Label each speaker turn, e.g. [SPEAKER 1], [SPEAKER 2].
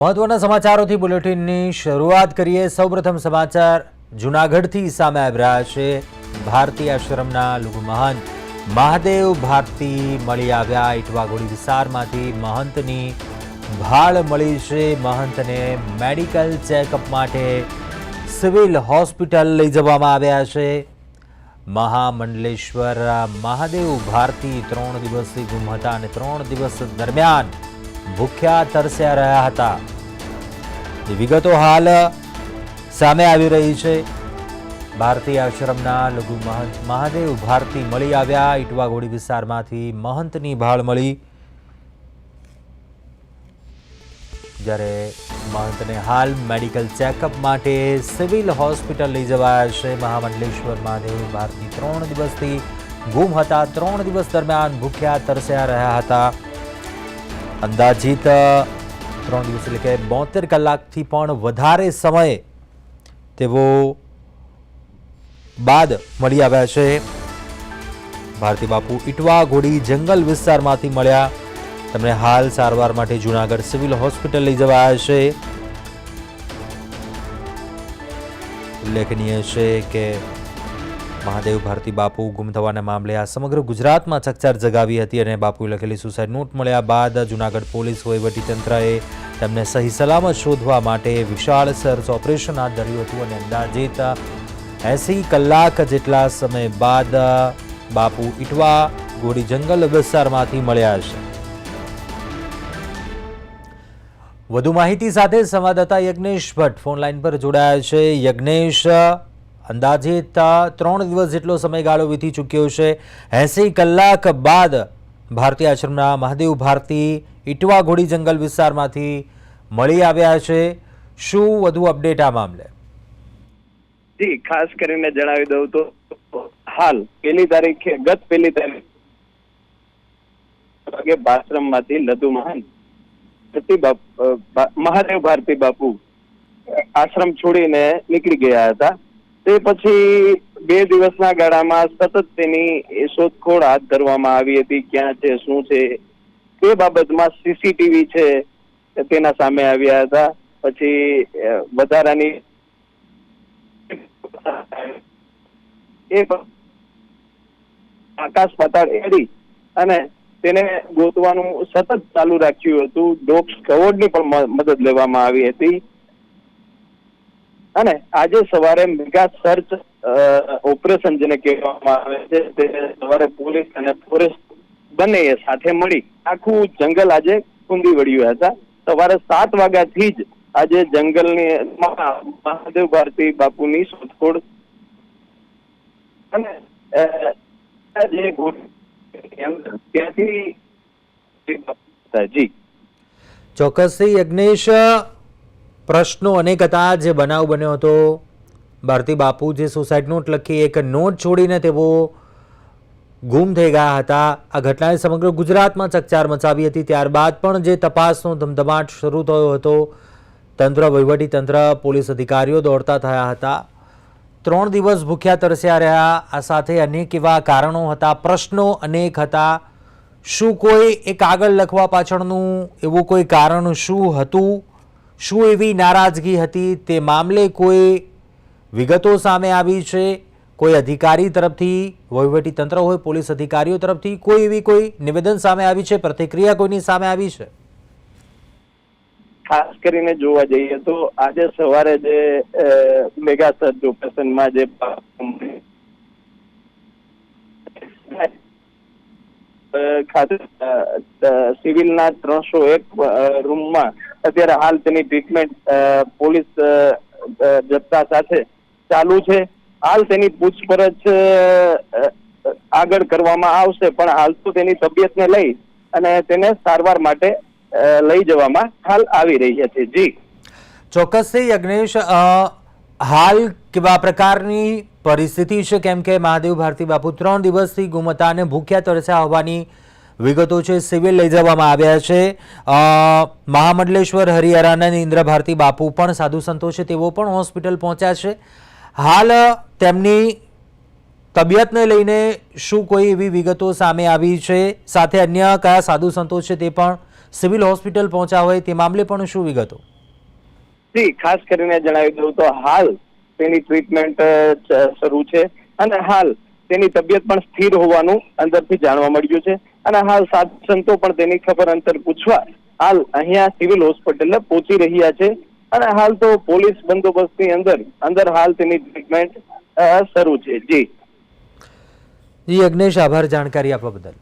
[SPEAKER 1] મહત્વના સમાચારોથી બુલેટિનની શરૂઆત કરીએ. સૌપ્રથમ સમાચાર. જૂનાગઢથી સામે આવી રહ્યા છે ભારતી આશ્રમના લઘુ મહંત મહાદેવ ભારતી મળી આવ્યા. ઇટવાઘોડી વિસ્તારમાંથી મહંતની ભાળ મળી છે. મહંતને મેડિકલ ચેકઅપ માટે સિવિલ હોસ્પિટલ લઈ જવામાં આવ્યા છે. મહામંડલેશ્વર મહાદેવ ભારતી ત્રણ દિવસથી ગુમ હતા અને ત્રણ દિવસ દરમિયાન ભૂખ્યા તરસ્યા રહ્યા હતા. એ વિગતો હાલ સામે આવી રહી છે. ભારતી આશ્રમના લઘુ મહંત મહાદેવ ભારતી મળી આવ્યા. ઇટવાગોડી વિસ્તારમાંથી મહંતની ભાળ મળી. જ્યારે મહંતને હાલ મેડિકલ ચેકઅપ માટે સિવિલ હોસ્પિટલ લઈ જવાયા છે. મહામંડલેશ્વર મહાદેવ ભારતી ત્રણ દિવસથી ગુમ હતા. ત્રણ દિવસ દરમિયાન ભૂખ્યા તરસ્યા રહ્યા હતા. અંદાજિત ત્રણ દિવસ એટલે કે બોતેર કલાકથી પણ વધારે સમય તેઓ બાદ મળી આવ્યા છે. ભારતી બાપુ ઇટવા ઘોડી જંગલ વિસ્તારમાંથી મળ્યા. તેમણે હાલ સારવાર માટે જુનાગઢ સિવિલ હોસ્પિટલ લઈ જવાયા છે. ઉલ્લેખનીય છે કે મહાદેવ ભારતી બાપુ ગુમ થવાના મામલે આ સમગ્ર ગુજરાતમાં ચકચાર જગાવી હતી અને બાપુએ લખેલી સુસાઇડ નોટ મળ્યા બાદ જુનાગઢ પોલીસ વહીવટીતંત્રએ તેમને સહી સલામત શોધવા માટે વિશાળ સર્ચ ઓપરેશન હાથ ધર્યું હતું અને અંદાજિત એસી કલાક જેટલા સમય બાદ બાપુ ઇટવા ગોડી જંગલ વિસ્તારમાંથી મળ્યા છે. વધુ માહિતી સાથે સંવાદદાતા યજ્ઞેશ ભટ્ટ ફોન લાઈન પર જોડાયા છે. યજ્ઞેશ અંદાજિત ત્રણ દિવસ જેટલો સમયગાળો વીતી ચૂક્યો છે. એસી કલાક બાદ ભારતીય આશ્રમના મહાદેવ ભારતી ઇટવાઘોડી જંગલ વિસ્તારમાંથી મળી આવ્યા છે. શું વધુ અપડેટ આ મામલે?
[SPEAKER 2] જી, ખાસ કરીને જણાવી દઉં તો હાલ પેલી તારીખે, ગત પેલી તારીખે આશ્રમમાંથી લધુ મહાન મહાદેવ ભારતી બાપુ આશ્રમ છોડીને નીકળી ગયા હતા. તે પછી બે દિવસના ગાળામાં સતત તેની શોધખોળ હાથ ધરવામાં આવી હતી, ક્યાં છે, શું છે, તે બાબતમાં સીસીટીવી છે તેના સામે આવ્યા હતા. પછી વધારાની આકાશ પાતાળ એડી અને તેને ગોતવાનું સતત ચાલુ રાખ્યું હતું. ડોગ સ્કવોર્ડની પણ મદદ લેવામાં આવી હતી. અને આજે સવારે મેગા સર્ચ ઓપરેશન જેને કહેવામાં આવે છે, તે સવારે પોલીસ અને ફોરેસ્ટ બંને સાથે મળી. આખું જંગલ આજે કુંદી વળ્યું હતા સવારે સાત વાગ્યાથી જ આજે જંગલની મહાદેવ ભારતી બાપુની શોધખોળ અને જે ત્યાંથી જી.
[SPEAKER 1] ચોક્કસથી યજ્ઞેશ પ્રશ્નો અનેક હતા. જે બનાવ બન્યો હતો. ભારતી બાપુ જે સુસાઇડ નોટ લખી એક નોટ છોડીને તેઓ ગુમ થઈ ગયા હતા. આ ઘટનાએ સમગ્ર ગુજરાતમાં ચકચાર મચાવી હતી. ત્યારબાદ પણ જે તપાસનો ધમધમાટ શરૂ થયો હતો, તંત્ર તંત્ર, પોલીસ અધિકારીઓ દોડતા થયા હતા. ત્રણ દિવસ ભૂખ્યા તરસ્યા રહ્યા. આ સાથે અનેક એવા કારણો હતા, પ્રશ્નો અનેક હતા. શું કોઈ એ કાગળ લખવા પાછળનું એવું કોઈ કારણ શું હતું? શું એવી નારાજગી હતી તે મામલે કોઈ વિગતો સામે આવી છે? કોઈ અધિકારી તરફથી, વહીવટી તંત્ર હોય, પોલીસ અધિકારીઓ તરફથી કોઈ એવી કોઈ નિવેદન સામે આવી છે? પ્રતિક્રિયા કોઈની સામે આવી છે?
[SPEAKER 2] ખાસ કરીને જોવા જઈએ તો આજે સવારે જે મેગા સર્ચ ઓપરેશનમાં જે ખાતે સિવિલના ત્રણસો એક રૂમમાં અત્યારે હાલ તેની ટ્રીટમેન્ટ પોલીસ જથ્થા સાથે ચાલુ છે. હાલ તેની પૂછપરછ આગળ કરવામાં આવશે, પણ હાલ તો તેની તબિયતને લઈ અને તેને સારવાર માટે લઈ જવામાં હાલ આવી રહ્યા છે. જી.
[SPEAKER 1] ચોક્કસથી યજ્ઞેશ હાલ કેવા પ્રકારની પરિસ્થિતિ છે? કેમ કે મહાદેવ ભારતી બાપુ ત્રણ દિવસથી ગુમ અને ભૂખ્યા તરસ્યા હોવાની વિગતો છે, સિવિલ લઈ જવામાં આવ્યા છે. મહામંડલેશ્વર હરિહરાનંદ ઇન્દ્ર ભારતી બાપુ પણ સાધુ સંતો છે, તેઓ પણ હોસ્પિટલ પહોંચ્યા છે. હાલ, તેમની તબિયતને લઈને શું કોઈ એવી વિગતો સામે આવી છે? સાથે અન્ય કયા સાધુ સંતો છે તે પણ સિવિલ હોસ્પિટલ પહોંચ્યા હોય તે મામલે પણ શું વિગતો?
[SPEAKER 2] ખાસ કરીને જણાવી દઉં તો હાલ તેની ટ્રીટમેન્ટ શરૂ છે. અને હાલ તેની તબિયત પણ સ્થિર હોવાનું અંદરથી જાણવા મળ્યું છે. અને હાલ સાધુ સંતો પણ તેની ખબર અંતર પૂછવા હાલ અહીંયા સિવિલ હોસ્પિટલે પહોંચી રહ્યા છે. અને હાલ તો પોલીસ બંદોબસ્તની અંદર અંદર હાલ તેની ટ્રીટમેન્ટ શરૂ છે. જી.
[SPEAKER 1] જી યજ્ઞેશ આભાર જાણકારી આપવા બદલ.